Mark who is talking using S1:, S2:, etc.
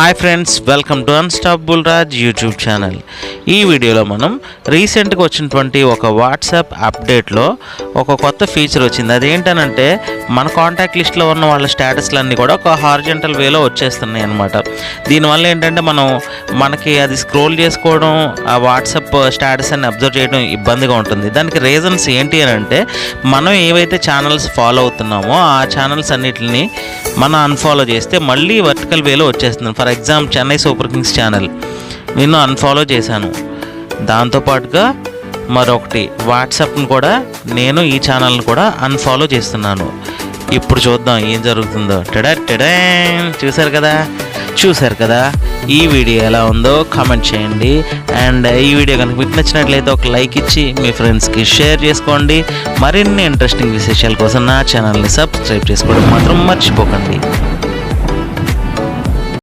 S1: Hi friends welcome to unstoppable Raj YouTube channel ఈ వీడియోలో మనం రీసెంట్గా వచ్చినటువంటి ఒక వాట్సాప్ అప్డేట్లో ఒక కొత్త ఫీచర్ వచ్చింది. అదేంటనంటే మన కాంటాక్ట్ లిస్ట్లో ఉన్న వాళ్ళ స్టేటస్లన్నీ కూడా ఒక హార్జెంటల్ వేలో వచ్చేస్తున్నాయి అనమాట దీనివల్ల ఏంటంటే మనం మనకి అది స్క్రోల్ చేసుకోవడం ఆ వాట్సాప్ స్టేటస్ అని అబ్జర్వ్ చేయడం ఇబ్బందిగా ఉంటుంది. దానికి రీజన్స్ ఏంటి అని అంటే మనం ఏవైతే ఛానల్స్ ఫాలో అవుతున్నామో ఆ ఛానల్స్ అన్నిటిని మనం అన్ఫాలో చేస్తే మళ్ళీ వర్టికల్ వేలో వచ్చేస్తుంది. For for example Chennai Super Kings channel నేను అన్ఫాలో చేశాను దాంతోపాటుగా మరొకటి వాట్సాప్ను కూడా నేను ఈ ఛానల్ని కూడా అన్ఫాలో చేస్తున్నాను. ఇప్పుడు చూద్దాం ఏం జరుగుతుందో. టెడా టెడా చూశారు కదా? చూశారు కదా? ఈ వీడియో ఎలా ఉందో కామెంట్ చేయండి. అండ్ ఈ వీడియో కనుక మీకు నచ్చినట్లయితే ఒక లైక్ ఇచ్చి మీ ఫ్రెండ్స్కి షేర్ చేసుకోండి. మరిన్ని ఇంట్రెస్టింగ్ విశేషాల కోసం నా ఛానల్ని సబ్స్క్రైబ్ చేసుకోవడం మాత్రం మర్చిపోకండి.